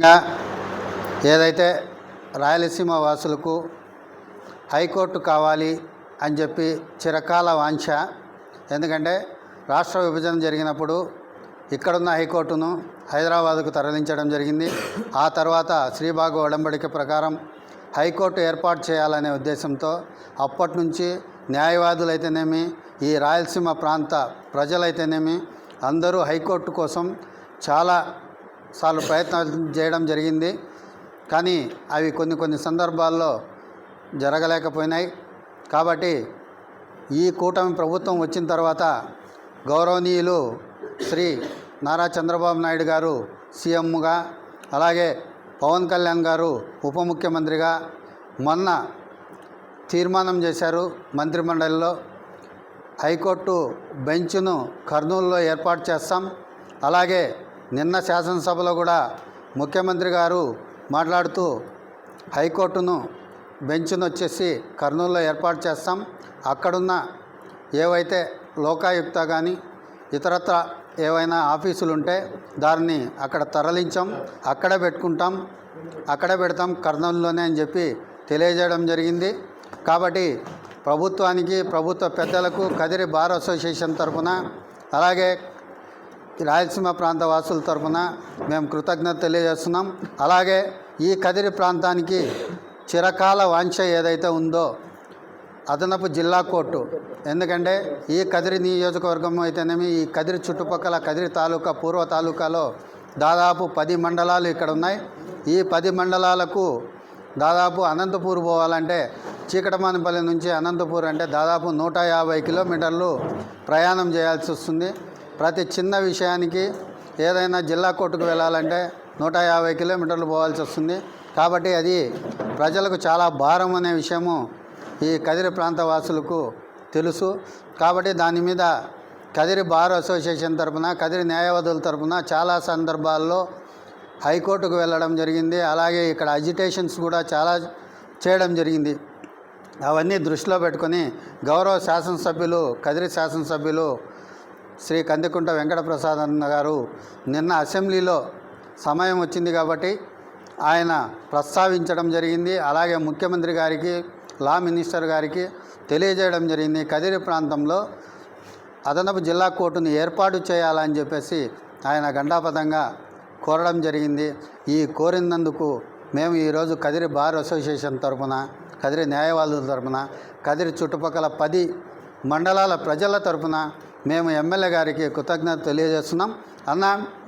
ముఖ్యంగా ఏదైతే రాయలసీమ వాసులకు హైకోర్టు కావాలి అని చెప్పి చిరకాల వాంఛ. ఎందుకంటే రాష్ట్ర విభజన జరిగినప్పుడు ఇక్కడున్న హైకోర్టును హైదరాబాదుకు తరలించడం జరిగింది. ఆ తర్వాత శ్రీబాగు ఒడంబడిక ప్రకారం హైకోర్టు ఏర్పాటు చేయాలనే ఉద్దేశంతో అప్పటి నుంచి న్యాయవాదులైతేనేమి ఈ రాయలసీమ ప్రాంత ప్రజలైతేనేమి అందరూ హైకోర్టు కోసం చాలా సార్లు ప్రయత్నాలు చేయడం జరిగింది. కానీ అవి కొన్ని కొన్ని సందర్భాల్లో జరగలేకపోయినాయి. కాబట్టి ఈ కూటమి ప్రభుత్వం వచ్చిన తర్వాత గౌరవనీయులు శ్రీ నారా చంద్రబాబు నాయుడు గారు సీఎంగా అలాగే పవన్ కళ్యాణ్ గారు ఉప ముఖ్యమంత్రిగా మొన్న తీర్మానం చేశారు మంత్రిమండలిలో. హైకోర్టు బెంచ్ను కర్నూలులో ఏర్పాటు చేస్తాం. అలాగే నిన్న శాసనసభలో కూడా ముఖ్యమంత్రి గారు మాట్లాడుతూ హైకోర్టును బెంచ్ను వచ్చేసి కర్నూలులో ఏర్పాటు చేస్తాం. అక్కడున్న ఏవైతే లోకాయుక్త కానీ ఇతరత్ర ఏవైనా ఆఫీసులు ఉంటే దాన్ని అక్కడ తరలించాం. అక్కడే పెట్టుకుంటాం. అక్కడే పెడతాం కర్నూలులోనే అని చెప్పి తెలియజేయడం జరిగింది. కాబట్టి ప్రభుత్వానికి ప్రభుత్వ పెద్దలకు కదిరి బార్ అసోసియేషన్ తరఫున అలాగే రాయలసీమ ప్రాంత వాసుల తరఫున మేము కృతజ్ఞత తెలియజేస్తున్నాం. అలాగే ఈ కదిరి ప్రాంతానికి చిరకాల వాంఛ ఏదైతే ఉందో అదనపు జిల్లా కోర్టు. ఎందుకంటే ఈ కదిరి నియోజకవర్గం అయితేనేమి ఈ కదిరి చుట్టుపక్కల కదిరి తాలూకా పూర్వ తాలూకాలో దాదాపు పది మండలాలు ఇక్కడ ఉన్నాయి. ఈ పది మండలాలకు దాదాపు అనంతపూర్ పోవాలంటే చీకటమానిపల్లి నుంచి అనంతపూర్ అంటే దాదాపు నూట యాభై కిలోమీటర్లు ప్రయాణం చేయాల్సి వస్తుంది. ప్రతి చిన్న విషయానికి ఏదైనా జిల్లా కోర్టుకు వెళ్ళాలంటే నూట యాభై కిలోమీటర్లు పోవాల్సి వస్తుంది. కాబట్టి అది ప్రజలకు చాలా భారం అనే విషయము ఈ కదిరి ప్రాంత వాసులకు తెలుసు. కాబట్టి దాని మీద కదిరి బార్ అసోసియేషన్ తరపున కదిరి న్యాయవాదుల తరపున చాలా సందర్భాల్లో హైకోర్టుకు వెళ్ళడం జరిగింది. అలాగే ఇక్కడ అజిటేషన్స్ కూడా చాలా చేయడం జరిగింది. అవన్నీ దృష్టిలో పెట్టుకొని గౌరవ శాసనసభ్యులు కదిరి శాసనసభ్యులు శ్రీ కందికుంట వెంకటప్రసాద్ అన్న గారు నిన్న అసెంబ్లీలో సమయం వచ్చింది కాబట్టి ఆయన ప్రస్తావించడం జరిగింది. అలాగే ముఖ్యమంత్రి గారికి లా మినిస్టర్ గారికి తెలియజేయడం జరిగింది. కదిరి ప్రాంతంలో అదనపు జిల్లా కోర్టును ఏర్పాటు చేయాలని చెప్పేసి ఆయన గండాపదంగా కోరడం జరిగింది. ఈ కోరినందుకు మేము ఈరోజు కదిరి బార్ అసోసియేషన్ తరపున కదిరి న్యాయవాదుల తరపున కదిరి చుట్టుపక్కల పది మండలాల ప్రజల తరపున మేము ఎమ్మెల్యే గారికి కృతజ్ఞత తెలియజేస్తున్నాం. అన్న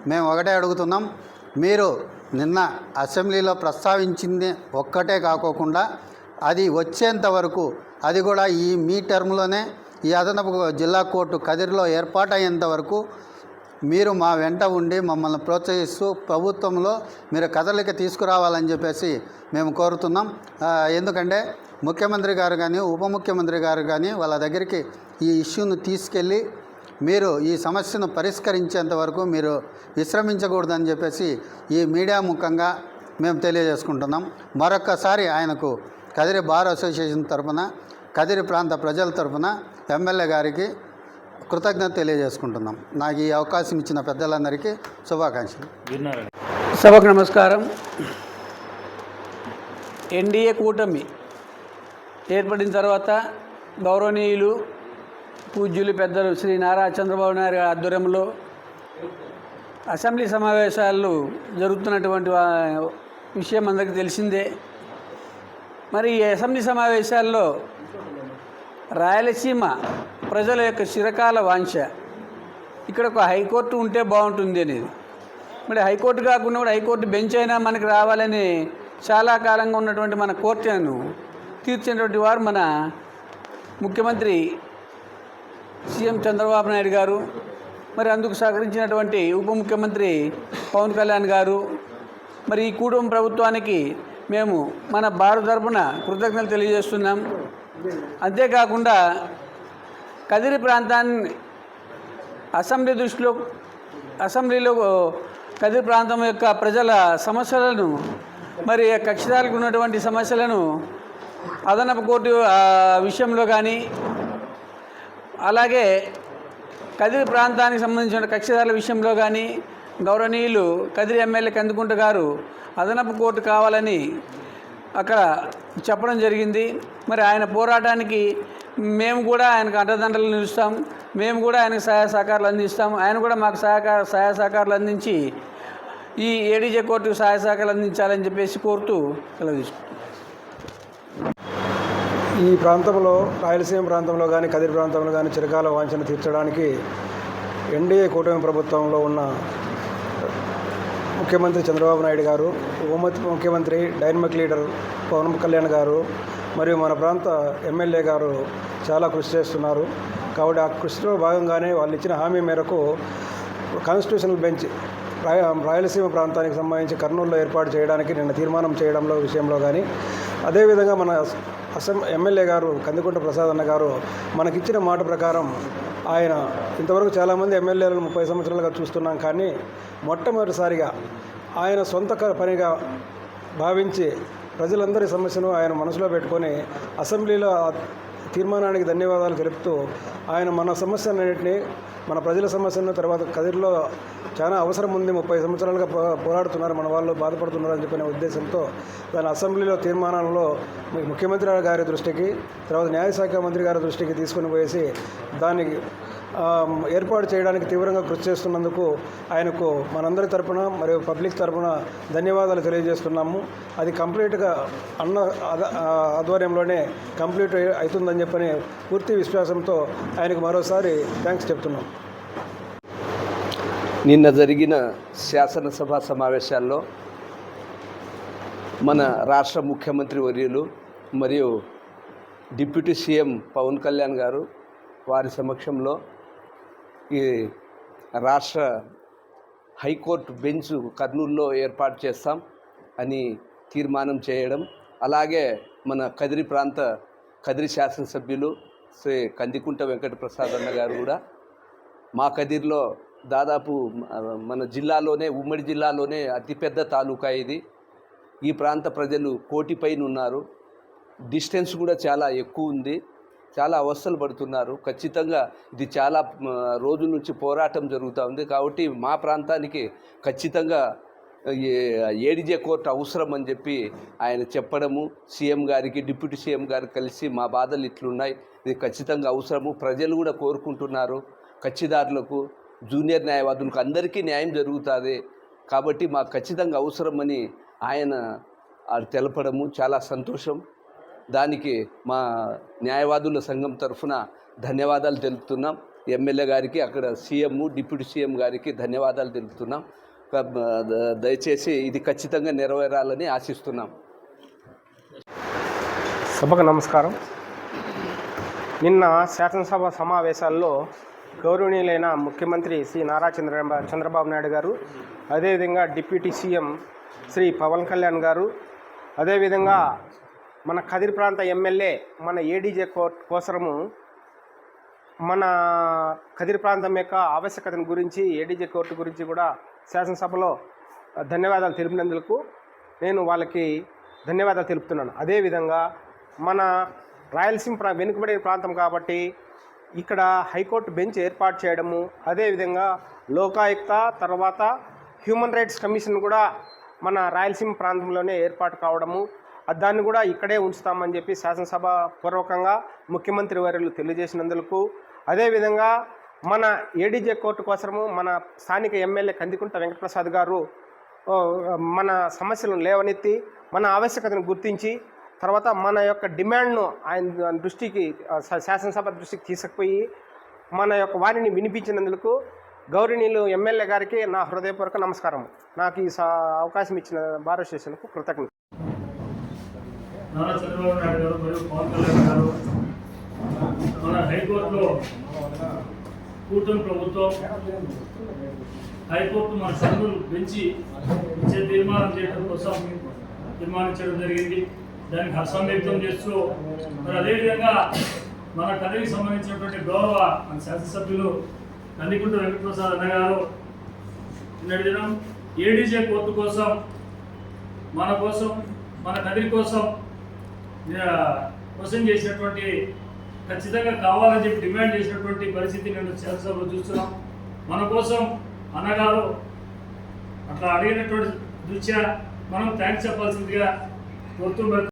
మేము ఒకటే అడుగుతున్నాం. మీరు నిన్న అసెంబ్లీలో ప్రస్తావించింది ఒక్కటే కాకోకుండా అది వచ్చేంత వరకు అది కూడా ఈ మీ టర్మ్లోనే ఈ అదనపు జిల్లా కోర్టు కదిరిలో ఏర్పాటయ్యేంత వరకు మీరు మా వెంట ఉండి మమ్మల్ని ప్రోత్సహిస్తూ ప్రభుత్వంలో మీరు కదలిక తీసుకురావాలని చెప్పేసి మేము కోరుతున్నాం. ఎందుకంటే ముఖ్యమంత్రి గారు కానీ ఉప ముఖ్యమంత్రి గారు కానీ వాళ్ళ దగ్గరికి ఈ ఇష్యూను తీసుకెళ్ళి మీరు ఈ సమస్యను పరిష్కరించేంత వరకు మీరు విశ్రమించకూడదని చెప్పేసి ఈ మీడియా ముఖంగా మేము తెలియజేసుకుంటున్నాం. మరొక్కసారి ఆయనకు కదిరి బార్ అసోసియేషన్ తరఫున కదిరి ప్రాంత ప్రజల తరఫున ఎమ్మెల్యే గారికి కృతజ్ఞత తెలియజేసుకుంటున్నాం. నాకు ఈ అవకాశం ఇచ్చిన పెద్దలందరికీ శుభాకాంక్షలు. సభకు నమస్కారం. ఎన్డీఏ కూటమి ఏర్పడిన తర్వాత గౌరవనీయులు పూజ్యులు పెద్దలు శ్రీ నారా చంద్రబాబు నాయుడు గారి ఆధ్వర్యంలో అసెంబ్లీ సమావేశాలు జరుగుతున్నటువంటి విషయం అందరికీ తెలిసిందే. మరి ఈ అసెంబ్లీ సమావేశాల్లో రాయలసీమ ప్రజల యొక్క చిరకాల వాంఛ. ఇక్కడ ఒక హైకోర్టు ఉంటే బాగుంటుంది అనేది. మరి హైకోర్టు కాకుండా కూడా హైకోర్టు బెంచ్ అయినా మనకి రావాలని చాలా కాలంగా ఉన్నటువంటి మన కోర్టును తీర్చినటువంటి వారు మన ముఖ్యమంత్రి సీఎం చంద్రబాబు నాయుడు గారు మరి అందుకు సహకరించినటువంటి ఉప ముఖ్యమంత్రి పవన్ కళ్యాణ్ గారు మరి ఈ కుటుంబ ప్రభుత్వానికి మేము మన భారత తరపున కృతజ్ఞతలు తెలియజేస్తున్నాం. అంతేకాకుండా కదిరి ప్రాంతాన్ని అసెంబ్లీ దృష్టిలో అసెంబ్లీలో కదిరి ప్రాంతం యొక్క ప్రజల సమస్యలను మరి కక్షిదారులకు ఉన్నటువంటి సమస్యలను అదనపు కోర్టు విషయంలో కానీ అలాగే కదిరి ప్రాంతానికి సంబంధించిన కక్షిదారుల విషయంలో కానీ గౌరవనీయులు కదిరి ఎమ్మెల్యే కందుకుంట గారు అదనపు కోర్టు కావాలని అక్కడ చెప్పడం జరిగింది. మరి ఆయన పోరాటానికి మేము కూడా ఆయనకు అండదండలు నిలుస్తాం. మేము కూడా ఆయనకు సహాయ సహకారాలు అందిస్తాం. ఆయన కూడా మాకు సహకార సహాయ సహకారాలు అందించి ఈ ఏడీజే కోర్టుకు సహాయ సహకారాలు అందించాలని చెప్పేసి కోరుతూ సెలవు తీసుకుంటాం ఈ ప్రాంతంలో రాయలసీమ ప్రాంతంలో కానీ కదిరి ప్రాంతంలో కానీ చిరకాల వాంఛన తీర్చడానికి ఎన్డీఏ కూటమి ప్రభుత్వంలో ఉన్న ముఖ్యమంత్రి చంద్రబాబు నాయుడు గారు ఉప ముఖ్యమంత్రి డైనమిక్ లీడర్ పవన్ కళ్యాణ్ గారు మరియు మన ప్రాంత ఎమ్మెల్యే గారు చాలా కృషి చేస్తున్నారు. కాబట్టి ఆ కృషిలో భాగంగానే వాళ్ళు ఇచ్చిన హామీ మేరకు కాన్స్టిట్యూషనల్ బెంచ్ రాయ రాయలసీమ ప్రాంతానికి సంబంధించి కర్నూలులో ఏర్పాటు చేయడానికి నిన్న తీర్మానం చేయడంలో విషయంలో కానీ అదేవిధంగా మన అసెం ఎమ్మెల్యే గారు కందికొండ ప్రసాద్ అన్న గారు మనకిచ్చిన మాట ప్రకారం ఆయన ఇంతవరకు చాలామంది ఎమ్మెల్యేలను ముప్పై సంవత్సరాలుగా చూస్తున్నాం కానీ మొట్టమొదటిసారిగా ఆయన సొంత పనిగా భావించి ప్రజలందరి సమస్యను ఆయన మనసులో పెట్టుకొని అసెంబ్లీలో తీర్మానానికి ధన్యవాదాలు తెలుపుతూ ఆయన మన సమస్యలన్నింటినీ మన ప్రజల సమస్యలను తర్వాత కదిరిలో చాలా అవసరం ఉంది ముప్పై సంవత్సరాలుగా పోరాడుతున్నారు మన వాళ్ళు బాధపడుతున్నారు అని చెప్పిన ఉద్దేశంతో దాని అసెంబ్లీలో తీర్మానంలో ముఖ్యమంత్రి గారి దృష్టికి తర్వాత న్యాయశాఖ మంత్రి గారి దృష్టికి తీసుకుని పోయేసి దానికి ఏర్పాటు చేయడానికి తీవ్రంగా కృషి చేస్తున్నందుకు ఆయనకు మనందరి తరపున మరియు పబ్లిక్ తరపున ధన్యవాదాలు తెలియజేస్తున్నాము. అది కంప్లీట్గా అన్న ఆధ్వర్యంలోనే కంప్లీట్ అవుతుందని చెప్పని పూర్తి విశ్వాసంతో ఆయనకు మరోసారి థ్యాంక్స్ చెప్తున్నాం. నిన్న జరిగిన శాసనసభ సమావేశాల్లో మన రాష్ట్ర ముఖ్యమంత్రి వర్యులు మరియు డిప్యూటీ సీఎం పవన్ కళ్యాణ్ గారు వారి సమక్షంలో ఈ రాష్ట్ర హైకోర్టు బెంచ్ కర్నూలులో ఏర్పాటు చేస్తాం అని తీర్మానం చేయడం. అలాగే మన కదిరి ప్రాంత కదిరి శాసనసభ్యులు శ్రీ కందికుంట వెంకటప్రసాద్ అన్న గారు కూడా మా కదిరిలో దాదాపు మన జిల్లాలోనే ఉమ్మడి జిల్లాలోనే అతిపెద్ద తాలూకా ఇది. ఈ ప్రాంత ప్రజలు కోటి పైన ఉన్నారు. డిస్టెన్స్ కూడా చాలా ఎక్కువ ఉంది. చాలా అవస్థలు పడుతున్నారు. ఖచ్చితంగా ఇది చాలా రోజుల నుంచి పోరాటం జరుగుతూ ఉంది. కాబట్టి మా ప్రాంతానికి ఖచ్చితంగా ఏ- ఏడిజే కోర్టు అవసరం అని చెప్పి ఆయన చెప్పడము సీఎం గారికి డిప్యూటీ సీఎం గారు కలిసి మా బాధలు ఇట్లున్నాయి. ఇది ఖచ్చితంగా అవసరము. ప్రజలు కూడా కోరుకుంటున్నారు. కచ్చిదారులకు జూనియర్ న్యాయవాదులకు అందరికీ న్యాయం జరుగుతుంది. కాబట్టి మాకు ఖచ్చితంగా అవసరమని ఆయన తెలపడము. చాలా సంతోషం. దానికి మా న్యాయవాదుల సంఘం తరఫున ధన్యవాదాలు తెలుపుతున్నాం. ఎమ్మెల్యే గారికి అక్కడ సీఎం డిప్యూటీ సీఎం గారికి ధన్యవాదాలు తెలుపుతున్నాం. దయచేసి ఇది ఖచ్చితంగా నెరవేరాలని ఆశిస్తున్నాం. సభకు నమస్కారం. నిన్న శాసనసభ సమావేశాల్లో గౌరవనీయులైన ముఖ్యమంత్రి శ్రీ నారా చంద్ర చంద్రబాబు నాయుడు గారు అదేవిధంగా డిప్యూటీ సీఎం శ్రీ పవన్ కళ్యాణ్ గారు అదేవిధంగా మన కదిరి ప్రాంత ఎమ్మెల్యే మన ఏడీజే కోర్ట్ కోసరము మన కదిరి ప్రాంతం యొక్క ఆవశ్యకతను గురించి ఏడీజే కోర్టు గురించి కూడా శాసనసభలో ధన్యవాదాలు తెలిపినందుకు నేను వాళ్ళకి ధన్యవాదాలు తెలుపుతున్నాను. అదేవిధంగా మన రాయలసీమ ప్రా వెనుకబడిన ప్రాంతం కాబట్టి ఇక్కడ హైకోర్టు బెంచ్ ఏర్పాటు చేయడము అదేవిధంగా లోకాయుక్త తర్వాత హ్యూమన్ రైట్స్ కమిషన్ కూడా మన రాయలసీమ ప్రాంతంలోనే ఏర్పాటు కావడము దాన్ని కూడా ఇక్కడే ఉంచుతామని చెప్పి శాసనసభ పూర్వకంగా ముఖ్యమంత్రి వర్యులు తెలియజేసినందుకు అదేవిధంగా మన ఏడీజే కోర్టు కోసము మన స్థానిక ఎమ్మెల్యే కందికుంట వెంకటప్రసాద్ గారు మన సమస్యలను లేవనెత్తి మన ఆవశ్యకతను గుర్తించి తర్వాత మన యొక్క డిమాండ్ను ఆయన దృష్టికి శాసనసభ దృష్టికి తీసుకుపోయి మన యొక్క వారిని వినిపించినందుకు గౌరవనీయులు ఎమ్మెల్యే గారికి నా హృదయపూర్వక నమస్కారం నాకు ఈ సా- అవకాశం ఇచ్చిన భారత స్టేషన్కు కృతజ్ఞత నారా చంద్రబాబు నాయుడు గారు మరియు పవన్ కళ్యాణ్ గారు మన హైకోర్టులో కూటమి ప్రభుత్వం హైకోర్టు మన సభ్యులు పెంచి ఇచ్చే తీర్మానం చేయడం కోసం తీర్మానించడం జరిగింది. దానికి హర్షం వ్యక్తం చేస్తూ మరి అదేవిధంగా మన కథకి సంబంధించినటువంటి గౌరవ మన శాసనసభ్యులు కందికుంట వెంకటప్రసాద్ అన్న గారు నిన్నటి దినం ఏడీజే కోర్టు కోసం మన కోసం మన కదిరి కోసం క్వశ్చన్ చేసినటువంటి ఖచ్చితంగా కావాలని చెప్పి డిమాండ్ చేసినటువంటి పరిస్థితి నేను శాసనసభలో చూస్తున్నాం. మన కోసం అన్నగారు అట్లా అడిగినటువంటి దృష్ట్యా మనం థ్యాంక్స్ చెప్పాల్సిందిగా కోరుతూ